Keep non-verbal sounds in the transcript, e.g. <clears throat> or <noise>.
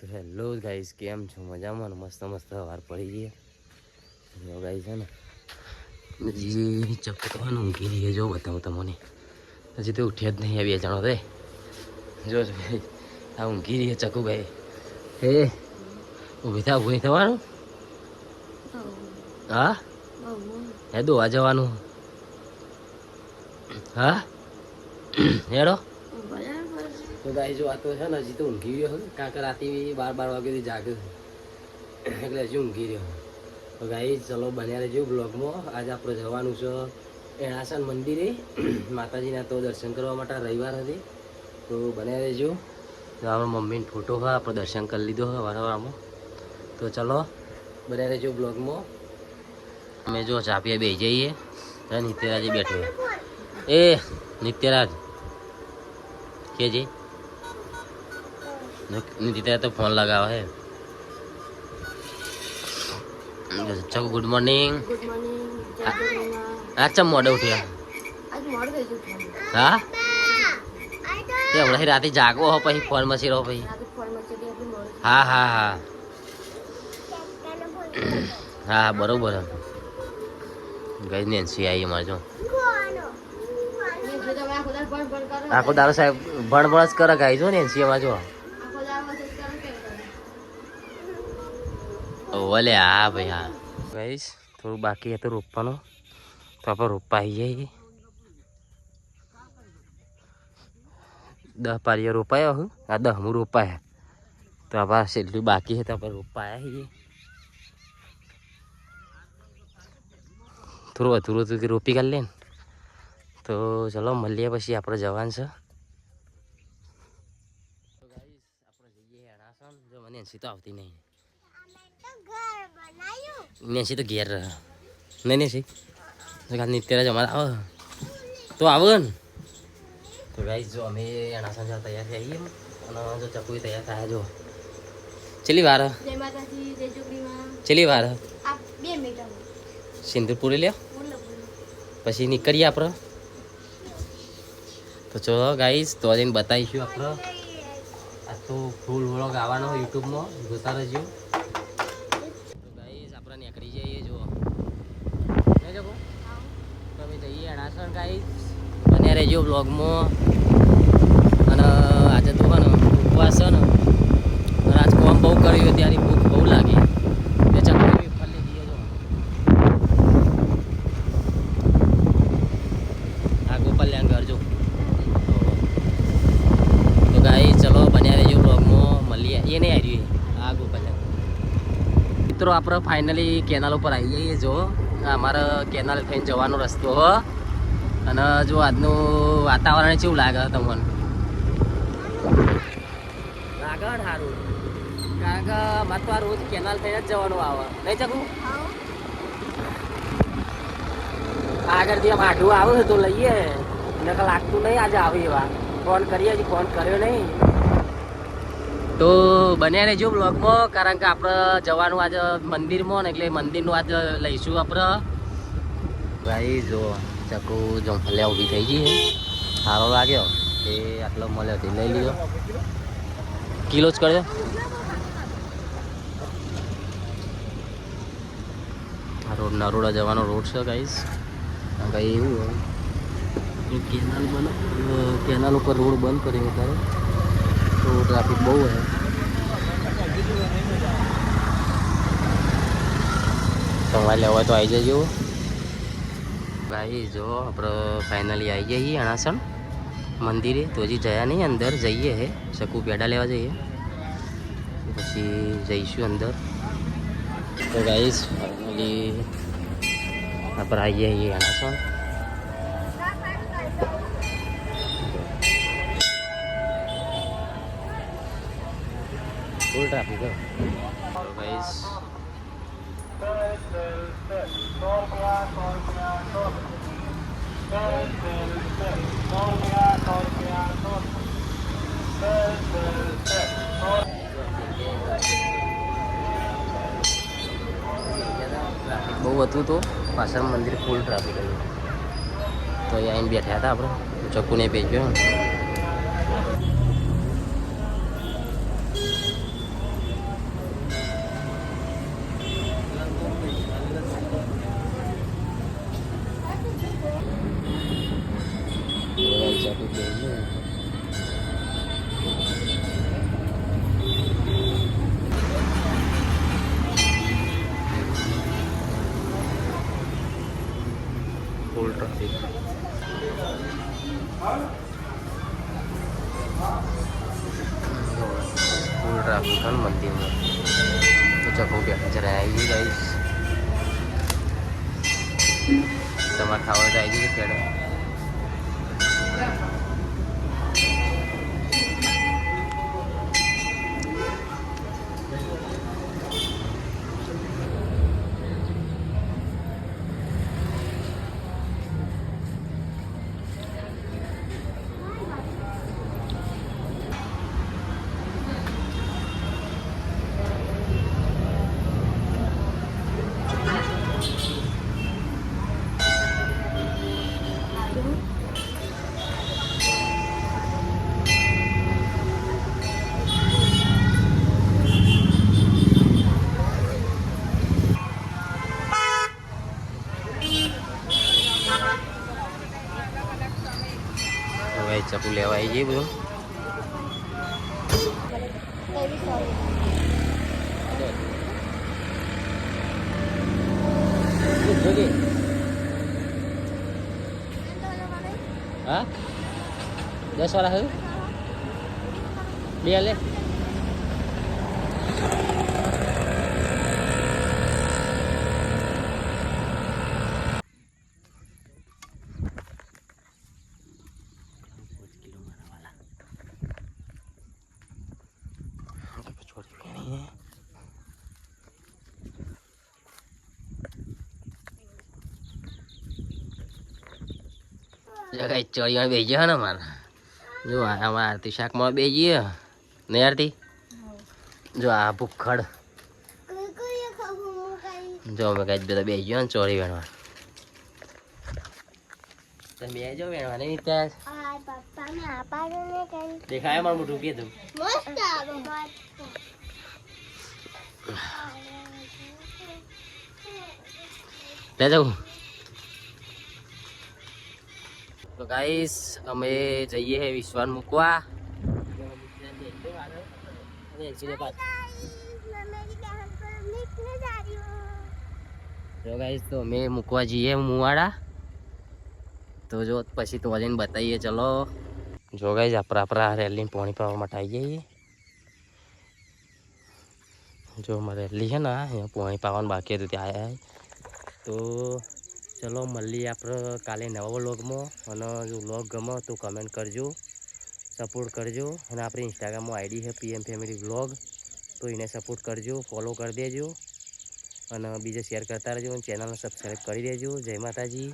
તો hello guys, કેમ છો? મજામાં મસ્ત મસ્ત વાર પડી ગઈ. ગાઈ છે ને, હજી ચપકવાનું ઊંઘી રહીએ જો બતાવું તમને. હજી તો ઉઠ્યા જ નહીં આવ્યા જાણો રે જો ભાઈ આ ઊંઘી રહીએ ચકુ ભાઈ. હે ઊભી થા, ઊભી થવાનું? હા? હે દોવા જવાનું. હા? હેડો. તો ગાઈ જો આ તો છે ને, હજી તો ઊંઘી રહ્યો છે. કાંકર રાતે બાર બાર વાગ્યાથી જાગે એટલે હજી ઊંઘી રહ્યો તો ગાઈ ચલો બન્યા રહેજો બ્લોગમાં આજે આપણે જવાનું છે એણાસન મંદિરે. <clears throat> માતાજીના તો દર્શન કરવા માટે રવિવાર હતી. તો બન્યા રહેજો. આપણા મમ્મીને ફોટો હોય આપણે દર્શન કરી લીધો હોય વારવારમાં તો ચલો બન્યા રહેજો બ્લોગમાં અમે જો ચાપીએ બે જઈએ. નિત્યરાજે બેઠો એ, નિત્યરાજ. કે જી નીતિ તો ફોન લગાવે હે ચકો ગુડ મોર્નિંગ આ ચમ મોડે ઉઠ્યા આજ મોડું થઈ ગયું હા તે હમણાં રાતે જાગવો હો પછી ફોન મસી રહો પછી હા હા હા હા હા બરોબર ગઈ નેન્સી આવી અમારે જો આખો દાડો ભણ ભણ કરો આખો દારો સાહેબ ભણભણ ભણ જ કરે ગાઈ જો નેન્સી અમારે જો આખો દાડો મસ્ત કરો કેમ કરો? ઓલે હા ભાઈ, હા. ગઈશ થોડું બાકી હતું રોપવાનું. તો આપણે આવી જઈએ. દસ પારીઓ રોપાયો હું? આ દહમું રોપાયા. તો આપણે છેલ્લું બાકી છે, તો આપણે રોપાયા છીએ. થોડું અધૂરું હતું કે રોપી કાઢ લે ને તો ચલો, મળીએ પછી આપણે જવાનું છે. આપણે જઈએ હેણાસણ જો મને એનસી તો આવતી નહીં. નેસી તો ઘેર રહે. નહીં નેસી નિત્યરાજ અમારે આવો. તો આવો ને. તો ગાઈસ જો અમે એના સાંજે તૈયાર થઈ આવીએ અને જો ચકુઈ તૈયાર થયા જો. ચેલી વાર. ચેલી વાર. સિંદૂર પૂરી લ્યો. પછી નીકળીએ આપણે. તો ચલો ગાઈસ તો જઈને બતાવીશું આપણે. આ તો ફૂલ વ્લોગ આવવાનો યુટ્યુબમાં જોતા રહેજો તો ગાઈસ આપણે નીકળી જઈએ જો નહીં જગો જઈએ ગાઈસ રહેજો બ્લોગમાં અને આજે તો ને ઉપવાસ છે ને આજ બહુ કર્યું ત્યારે ભૂખ બહુ લાગી. લીધી જો. આ ગોપાલ્યાન ઘર તો ગાઈ ચલો બન્યા રહેજો બ્લોગમાં મળીએ. એ નહીં આવ્યું આ ગોપાલ્યાન મિત્રો, આપણે ફાઇનલી કેનાલ ઉપર આવી જઈએ જો. અમારે કેનાલ થઈને જવાનો રસ્તો હ. અને જો આજનું વાતાવરણ કેવું લાગે તમને? લાગે ને સારું કારણ કે મારે તો આ રોજ કેનાલ થઈને જ જવાનું આવે. નહીં ચકું? આગળથી આમ આઢું આવે તો લઈએ. નકર લાગતું નહીં આજે આવે એવા. ફોન કરીએ હજી ફોન કર્યો નહીં. તો બન્યા રહેજો બ્લોગમાં કારણ કે આપણે જવાનું આજે મંદિરમાં ને એટલે મંદિરનું આજે લઈશું આપણે. ભાઈ જો. ચકુ જંફલ્યા ઊભી થઈ ગઈ સારો લાગ્યો એ આટલો મળ્યો તે લઈ લીધો કિલો જ કરજો. આ રોડ નરોડા જવાનો રોડ છે ગાઈસ કઈ એવું હોય. કેનાલ બનો કેનાલ ઉપર રોડ બંધ કર્યો અત્યારે. તો ટ્રાફિક બહુ હોય તમારે લેવા તો આવી જજો. ભાઈ જો આપણે ફાઇનલી આવી જઈએ અણાસણ. મંદિરે, તો હજી જયા નહીં, અંદર જઈએ હે. શકુ પેડા લેવા જઈએ. પછી જઈશું અંદર. તો ગાઈસ ફાઇનલી આપણે આવી જઈએ અણાસણ. ફૂલ ટ્રાફિક ગાઈશ બહુ હતું તો પાછળ મંદિર ફૂલ ટ્રાફિક હતું. તો અહીંયા આવીને બેઠા હતા આપણે. ચક્કુને ભેજ્યો ટ્રાફિક मंदिर में ચકો બેઠા જરા આવી જઈ ગાઈસ તમારે ખાવા તો આવી જઈએ પેડા હવે લેવા આવી જઈએ બધું? હા? દસ વાળા હવે બે લે. જગાઈ ચડિયાણ બેસી ગયા ને મારે જો આ આમાં આરતી શાકમાં બે જઈએ ને આરતી? જો આ ભૂખડ. જો અમે કઈ બધા બે ગયો ને ચોરી વેણવા. તમે જો વેણવા નહીં ત્યાં? દેખાય મારું મોટું કીધું ત્યાં જવું તો ગાઈસ અમે જઈએ હે વિશ્વાન મૂકવા. જો ગાઈસ તો અમે મૂકવા જઈએ મુવાડા. તો જો પછી તો જઈને બતાવીએ ચલો. જો ગાઈસ આપણા આપણા રેલી પોણી પાવા માટે આવી જઈએ. જો અમારે રેલી છે ને અહીંયા પોણી પાવાનું બાકી હતું ત્યાં આવ્યા તો ચલો મળીએ આપણે કાલે નવા વ્લોગમાં. અને જો વ્લોગ ગમે તો કમેન્ટ કરજો સપોર્ટ કરજો. અને આપણી ઇન્સ્ટાગ્રામમાં આઈડી છે પીએમ ફેમિલી વ્લોગ તો એને સપોર્ટ કરજો ફોલો કરી દેજો. અને બીજે શેર કરતા રહેજો અને ચેનલને સબસ્ક્રાઈબ કરી દેજો. જય માતાજી.